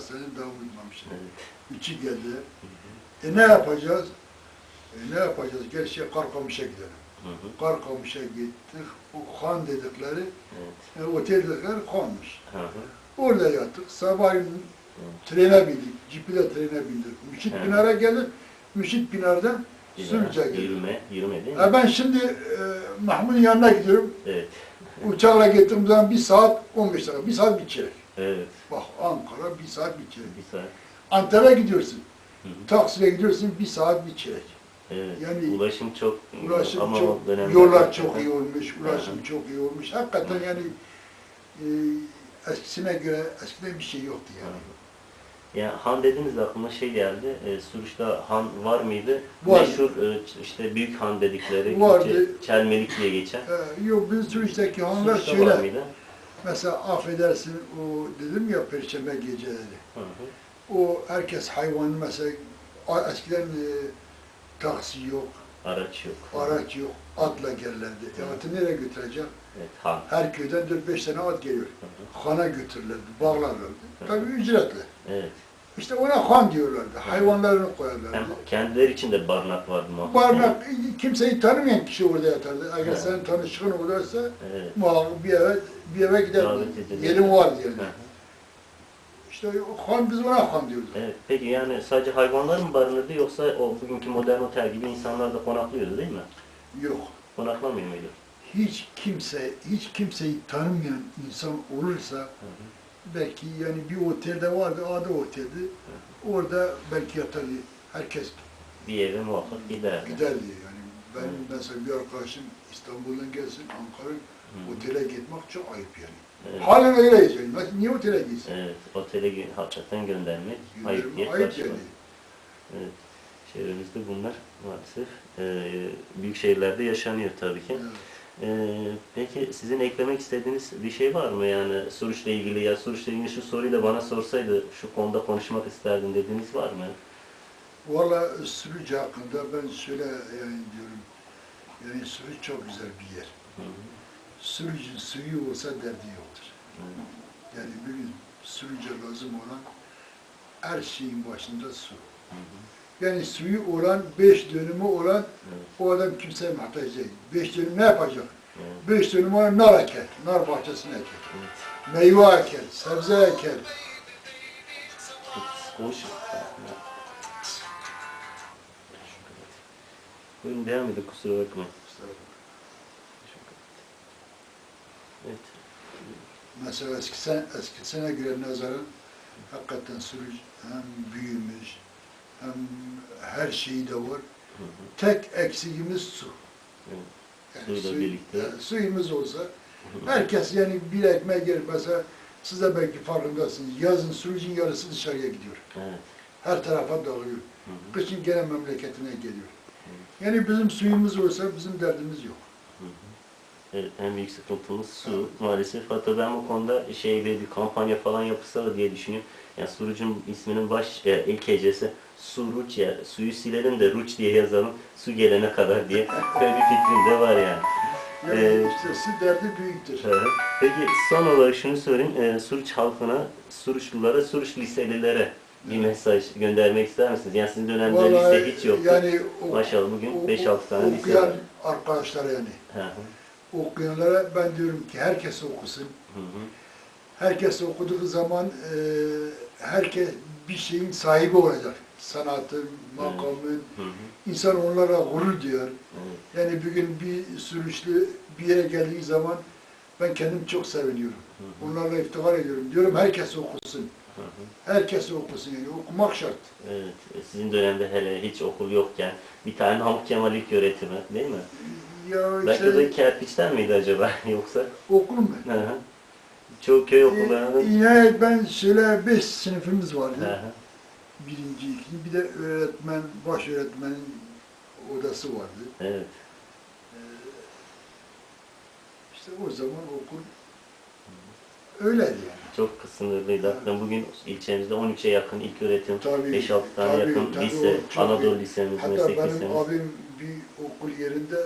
sene daha uyumamışlar. Evet. Üçü geldi. E ne yapacağız? E ne yapacağız? Şey Karkamış'a gidelim. Karkamış'a gittik. O Han dedikleri, Evet. e, otel dedikleri hı. Orada yattık. Sabahleyin trene bindik. Cipiyle trene bindik. Müşit. Binar'a geldik. Müşit Binar'dan Sürücü'ye geldik. Yürüme, yürüme değil mi? E ben şimdi e, Mahmut'un yanına gidiyorum. Evet. Uçakla gittiğim zaman bir saat 15 dakika. Bir saat bir çeyrek. Evet. Bak Ankara bir saat bir çeyrek. Bir saat. Antep'e gidiyorsun. Hı hı. Gidiyorsun bir saat bir çeyrek. Evet. Yani ulaşım çok Ulaşım ama çok, dönemde yollar çok iyi olmuş, ulaşım Hı hı. çok iyi olmuş. Hakikaten yani e, eskisine göre eskiden bir şey yoktu yani. Ya Han dediniz de aklıma şey geldi. E, Suruç'ta Han var mıydı? Vardı. Meşhur e, işte büyük Han dedikleri Vardı. Çelmelik diye geçen. Ee, yok biz Suriye'deki hanlar Suruç'ta var şöyle, mıydı? Mesela affedersin o dedim ya Perşembe geceleri. Hı hı. O herkes hayvan mesela eskiden e, taksi yok, Araç yok. araç yok, atla gelirlerdi. E, atı nereye götürecek? Evet, Han. Her köyden 4-5 tane at geliyor. Hı hı. Han'a götürürlerdi, bağlarlardı. Tabii ücretli. Evet. İşte ona han diyorlardı. Hayvanlarını koyarlardı. Hem kendileri için de barınak vardı muhakkak. Barınak, kimseyi tanımayan kişi orada yatardı. Eğer Evet. senin tanışığın olursa Evet. muhakkak bir eve, bir eve gider. Vardı Hı yani. İşte han biz ona han diyorduk. Evet. Peki yani sadece hayvanlar mı barınırdı yoksa o bugünkü modern otel gibi insanlar da konaklıyordu değil mi? Yok. Konaklamıyor muydu? Hiç kimse, hiç kimseyi tanımayan insan olursa Hı hı. Belki yani bir otelde vardı, adı oteldi. Orada belki yatardı. Herkes Bir eve muhakkak giderdi. giderdi yani. Ben Evet. mesela bir arkadaşım İstanbul'dan gelsin, Ankara Hı. otele gitmek çok ayıp yani. Evet. Halen öyleyiz yani. Niye otele gitsin? Evet, otele hakikaten göndermek ayıp diye Ayıp yani. Evet, çevremizde bunlar maalesef e, büyük şehirlerde yaşanıyor tabii ki. Evet. E, peki sizin eklemek istediğiniz bir şey var mı yani Suruç'la ilgili ya Suruç'la ilgili şu soruyu da bana sorsaydı şu konuda konuşmak isterdim dediğiniz var mı? Valla Sürücü hakkında ben şöyle yani diyorum. Yani Sürücü çok güzel bir yer. Sürücün suyu olsa derdi yoktur. Hı. Yani bugün sürücü lazım olan her şeyin başında su. Hı hı. Yani suyu olan, beş dönümü olan o adam kimseye muhtaç değil. Beş dönüm ne yapacak? Beş dönüm olan nar eker, nar bahçesine eker. Meyve eker, sebze eker. Konuş. Buyurun devam edin kusura bakmayın. Evet. Mesela eskisine, eskisine göre nazaran hakikaten sürücü hem büyümüş, her şeyi de var. Hı hı. Tek eksiğimiz su. Evet. Yani Suyla birlikte. yani suyumuz olsa, Hı hı. herkes yani bir ekmek yer. Mesela siz de belki farkındasınız. Yazın sürücünün yarısı dışarıya gidiyor. Evet. Her tarafa dağılıyor. Hı hı. Kışın gene memleketine geliyor. Yani bizim suyumuz olsa bizim derdimiz yok. Hı hı. Evet, en büyük sıkıntımız su maalesef. Hatta ben bu konuda şey bir kampanya falan yapılsa diye düşünüyorum. Yani Suruç'un isminin baş e, ilk hecesi Suruç ya suyu silelim de Ruç diye yazalım su gelene kadar diye böyle bir fikrim de var yani. Yani Ee, işte su derdi büyüktür. Evet. Peki son olarak şunu sorayım. Ee, Suruç halkına, Suruçlulara, Suruç liselilere bir mesaj göndermek ister misiniz? Yani sizin dönemde Vallahi lise hiç yoktu. Yani ok- Maşallah bugün ok- 5-6 tane lise okuyan var. arkadaşlara yani. Hı hı. Okuyanlara ben diyorum ki herkes okusun. Hı hı. Herkes okuduğu zaman e, herkes bir şeyin sahibi olacak. Sanatın, makamın. Hı hı. İnsan onlara gurur duyar. Evet. Yani bugün bir sürüşlü bir yere geldiği zaman ben kendim çok seviniyorum. Hı hı. Onlarla iftihar ediyorum. Diyorum herkes okusun. Hı hı. Herkes okusun yani okumak şart. Evet. e, Sizin dönemde hele hiç okul yokken bir tane Namık Kemal ilk öğretimi değil mi? Ya Belki de işte kerpiçten miydi acaba yoksa? okul mu? Hı hı. Çoğu köy okullarında. Ee, yine ben şöyle beş sınıfımız vardı. Hı hı. Birinci, ikinci, bir de öğretmen, baş öğretmenin odası vardı. Evet. Ee, işte o zaman okul öyleydi yani. Çok sınırlıydı. Hatta bugün ilçemizde 13'e yakın ilk öğretim, Tabii, 5-6 tane tabii, yakın tabii, lise, Anadolu iyi. Lisemiz, Hatta meslek benim lisemiz. abim bir okul yerinde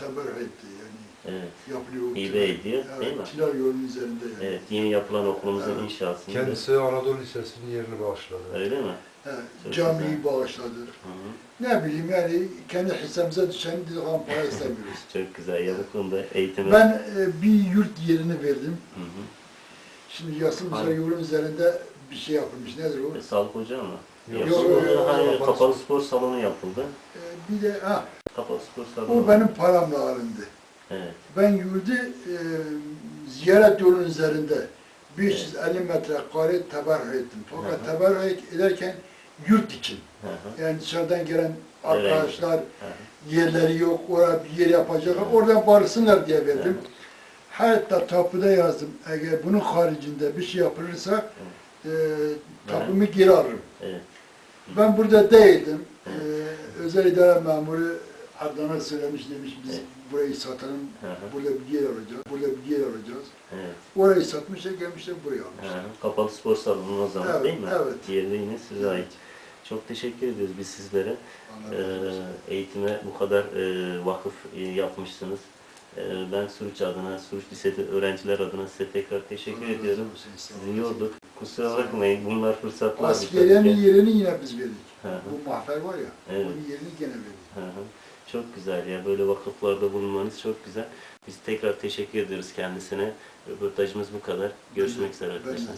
taberh etti yani. Evet. yapılıyor. Hibe ediyor, evet, değil mi? Tilal yolunun üzerinde yani. Evet, yeni yapılan okulumuzun Evet. inşasında. Kendisi Anadolu Lisesi'nin yerini bağışladı. Öyle mi? Evet, camiyi bağışladı. Hı hı. Ne bileyim yani kendi hissemize düşen bir zaman para istemiyoruz. Çok güzel. Ya bu konuda eğitime... Ben e, bir yurt yerini verdim. Hı hı. Şimdi Yasın Hangi? yolun üzerinde bir şey yapılmış. Nedir o? E, Sağlık ocağı mı? Yok, Yok, yok, orada yok, hani kapalı kapalı spor salonu yapıldı. E, bir de ha, Kapalı spor salonu. o benim paramla alındı. Evet. Ben yurdu e, ziyaret yolunun üzerinde 550 metre kare teberrü ettim. Fakat Hı hı. teberrü ederken yurt için. Hı hı. Yani dışarıdan gelen Evet. arkadaşlar Hı hı. yerleri yok, oraya bir yer yapacaklar, oradan barısınlar diye verdim. Hatta tapuda yazdım, eğer bunun haricinde bir şey yapılırsa e, tapumu geri alırım. Evet. Ben burada değildim. E, özel idare memuru Adnan'a söylemiş demiş biz Evet. burayı satalım, burada bir yer alacağız, burada bir yer alacağız. Evet. Orayı satmışlar, gelmişler buraya almışlar. hı. Kapalı spor salonu o zaman Evet, değil mi? evet. De yine size Evet. ait. Çok teşekkür ediyoruz biz sizlere. Ee, eğitime bu kadar e, vakıf e, yapmışsınız. E, ben Suruç adına, Suruç Lisesi öğrenciler adına size tekrar teşekkür razı ediyorum. Sizi yorduk. Kusura bakmayın. Bunlar fırsatlar. Askeriyenin yerini yine biz verdik. Hı hı. Bu mahfer var ya, Evet. onun yerini gene verdik. Hı hı. Çok güzel ya. Böyle vakıflarda bulunmanız çok güzel. Biz tekrar teşekkür ediyoruz kendisine. Röportajımız bu kadar. Görüşmek üzere arkadaşlar.